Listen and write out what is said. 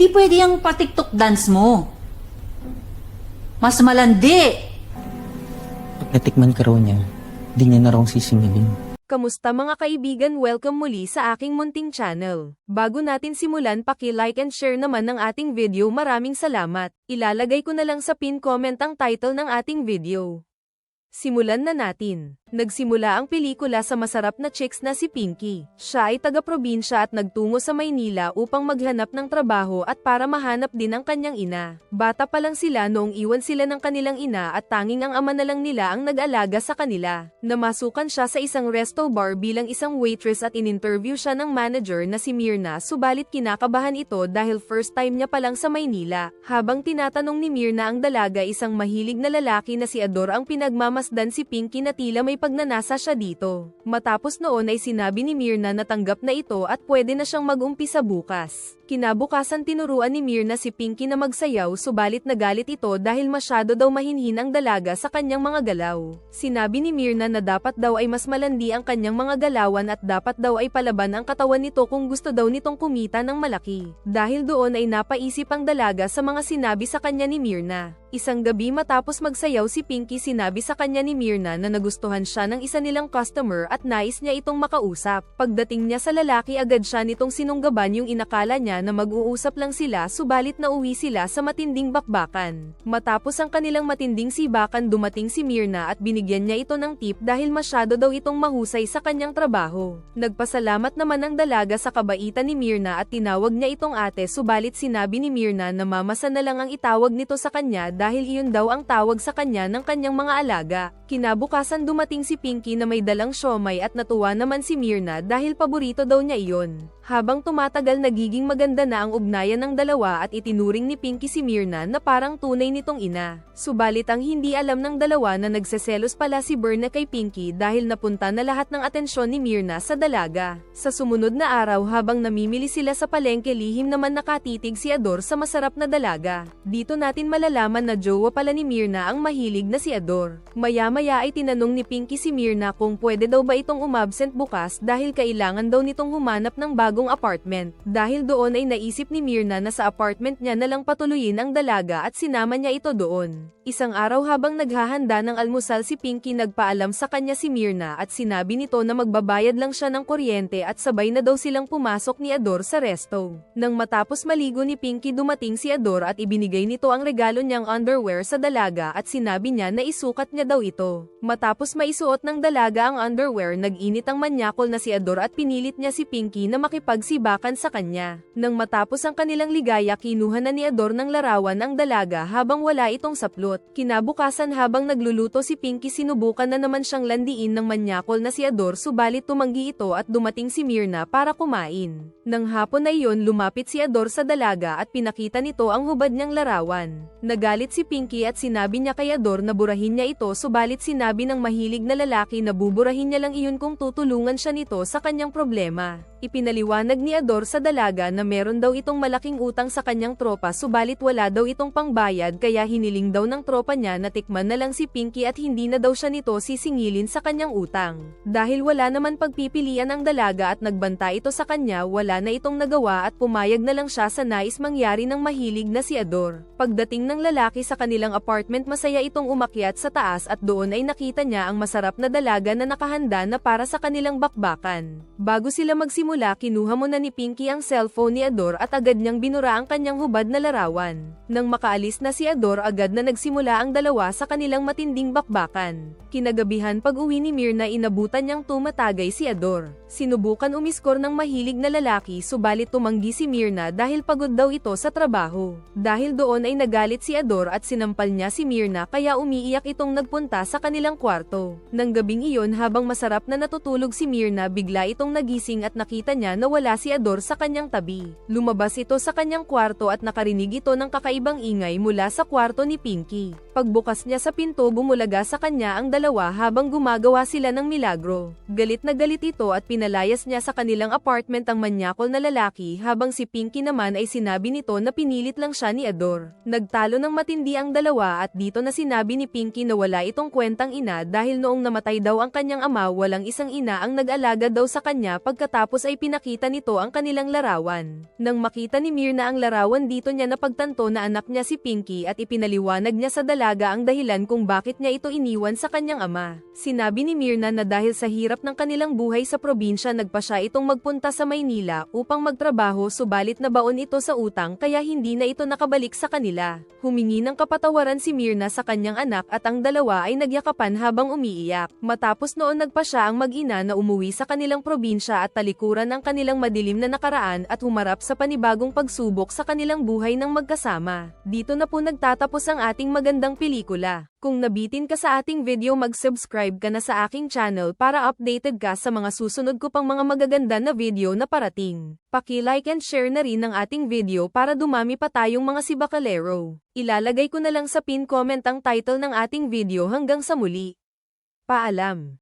Hindi pwede yung pa-TikTok dance mo. Mas malandi. Pag natikman ka raw niya, di niya na raw sisingilin. Kamusta mga kaibigan? Welcome muli sa aking munting channel. Bago natin simulan paki-like and share naman ng ating video maraming salamat. Ilalagay ko na lang sa pin comment ang title ng ating video. Simulan na natin. Nagsimula ang pelikula sa masarap na chicks na si Pinky. Siya ay taga-probinsya at nagtungo sa Maynila upang maghanap ng trabaho at para mahanap din ang kanyang ina. Bata pa lang sila noong iwan sila ng kanilang ina at tanging ang ama na lang nila ang nag-alaga sa kanila. Namasukan siya sa isang resto bar bilang isang waitress at in-interview siya ng manager na si Mirna subalit kinakabahan ito dahil first time niya pa lang sa Maynila. Habang tinatanong ni Mirna ang dalaga isang mahilig na lalaki na si Ador ang pinagmamasdan si Pinky na tila may pagnanasa siya dito. Matapos noon ay sinabi ni Mirna na tanggap na ito at pwede na siyang mag-umpisa bukas. Kinabukasan tinuruan ni Mirna si Pinky na magsayaw subalit nagalit ito dahil masyado daw mahinhin ang dalaga sa kanyang mga galaw. Sinabi ni Mirna na dapat daw ay mas malandi ang kanyang mga galawan at dapat daw ay palaban ang katawan nito kung gusto daw nitong kumita ng malaki. Dahil doon ay napaisip ang dalaga sa mga sinabi sa kanya ni Mirna. Isang gabi matapos magsayaw si Pinky sinabi sa kanya ni Mirna na nagustuhan siya ng isa nilang customer at nais niya itong makausap. Pagdating niya sa lalaki agad siya nitong sinunggaban yung inakala niya na mag-uusap lang sila subalit nauwi sila sa matinding bakbakan. Matapos ang kanilang matinding sibakan dumating si Mirna at binigyan niya ito ng tip dahil masyado daw itong mahusay sa kanyang trabaho. Nagpasalamat naman ang dalaga sa kabaitan ni Mirna at tinawag niya itong ate subalit sinabi ni Mirna na mamasa na lang ang itawag nito sa kanya dahil iyon daw ang tawag sa kanya ng kanyang mga alaga. Kinabukasan dumating si Pinky na may dalang siomay at natuwa naman si Mirna dahil paborito daw niya iyon. Habang tumatagal nagiging maganda na ang ugnayan ng dalawa at itinuring ni Pinky si Mirna na parang tunay nitong ina. Subalit ang hindi alam ng dalawa na nagseselos pala si Berna kay Pinky dahil napunta na lahat ng atensyon ni Mirna sa dalaga. Sa sumunod na araw habang namimili sila sa palengke lihim naman nakatitig si Ador sa masarap na dalaga. Dito natin malalaman na jowa pala ni Mirna ang mahilig na si Ador. Maya-maya ay tinanong ni Pinky si Mirna kung pwede daw ba itong umabsent bukas dahil kailangan daw nitong humanap ng bagong apartment. Dahil doon ay naisip ni Mirna na sa apartment niya na lang patuluyin ang dalaga at sinama niya ito doon. Isang araw habang naghahanda ng almusal si Pinky nagpaalam sa kanya si Mirna at sinabi nito na magbabayad lang siya ng kuryente at sabay na daw silang pumasok ni Ador sa resto. Nang matapos maligo ni Pinky dumating si Ador at ibinigay nito ang regalo niyang underwear sa dalaga at sinabi niya na isukat niya daw ito. Matapos maisuot ng dalaga ang underwear nag-init ang manyakol na si Ador at pinilit niya si Pinky na makipagsibakan sa kanya. Nang matapos ang kanilang ligaya kinuha na ni Ador ng larawan ang dalaga habang wala itong saplot. Kinabukasan habang nagluluto si Pinky sinubukan na naman siyang landiin ng manyakol na si Ador subalit tumanggi ito at dumating si Mirna para kumain. Nang hapon na iyon lumapit si Ador sa dalaga at pinakita nito ang hubad niyang larawan. Nagalit si Pinky at sinabi niya kay Ador na burahin niya ito subalit sinabi ng mahilig na lalaki na buburahin niya lang iyon kung tutulungan siya nito sa kanyang problema. Ipinaliwanag ni Ador sa dalaga na meron daw itong malaking utang sa kanyang tropa subalit wala daw itong pangbayad kaya hiniling daw ng tropa niya na tikman na lang si Pinky at hindi na daw siya nito sisingilin sa kanyang utang. Dahil wala naman pagpipilian ang dalaga at nagbanta ito sa kanya wala na itong nagawa at pumayag na lang siya sa nais mangyari ng mahilig na si Ador. Pagdating ng lalaki sa kanilang apartment masaya itong umakyat sa taas at doon ay nakita niya ang masarap na dalaga na nakahanda na para sa kanilang bakbakan. Bago sila magsimula kinuha mo na ni Pinky ang cellphone ni Ador at agad niyang binura ang kanyang hubad na larawan. Nang makaalis na si Ador agad na nagsimula ang dalawa sa kanilang matinding bakbakan. Kinagabihan pag uwi ni Mirna inabutan niyang tumatagay si Ador. Sinubukan umiskor ng mahilig na lalaki subalit tumanggi si Mirna dahil pagod daw ito sa trabaho. Dahil doon ay nagalit si Ador at sinampal niya si Mirna kaya umiiyak itong nagpunta sa kanilang kwarto. Nang gabing iyon habang masarap na natutulog si Mirna bigla itong nagising at nakita niya na wala si Ador sa kanyang tabi. Lumabas ito sa kanyang kwarto at nakarinig ito ng kakaibang ingay mula sa kwarto ni Pinky. Pagbukas niya sa pinto bumulaga sa kanya ang dalawa habang gumagawa sila ng milagro. Galit na galit ito at pinalayas niya sa kanilang apartment ang manyakol na lalaki habang si Pinky naman ay sinabi nito na pinilit lang siya ni Ador. Nagtalo ng matindi ang dalawa at dito na sinabi ni Pinky na wala itong kwentang ina dahil noong namatay daw ang kanyang ama walang isang ina ang nag-alaga daw sa kanya pagkatapos ay pinakita nito ang kanilang larawan. Nang makita ni Mirna ang larawan dito niya napagtanto na anak niya si Pinky at ipinaliwanag niya sa dalaga ang dahilan kung bakit niya ito iniwan sa kanyang ama. Sinabi ni Mirna na dahil sa hirap ng kanilang buhay sa probinsya nagpa siya itong magpunta sa Maynila upang magtrabaho subalit nabaon ito sa utang kaya hindi na ito nakabalik sa kanila. Humingi ng kapatawaran si Mirna sa kanyang anak at ang ay nagyakapan habang umiiyak. Matapos noon nagpa siya ang mag-ina na umuwi sa kanilang probinsya at talikuran ang kanilang madilim na nakaraan at humarap sa panibagong pagsubok sa kanilang buhay ng magkasama. Dito na po nagtatapos ang ating magandang pelikula. Kung nabitin ka sa ating video mag-subscribe ka na sa aking channel para updated ka sa mga susunod ko pang mga magaganda na video na parating. Paki-like and share na rin ang ating video para dumami pa tayong mga sibakalero. Ilalagay ko na lang sa pin comment ang title ng ating video hanggang sa muli. Paalam.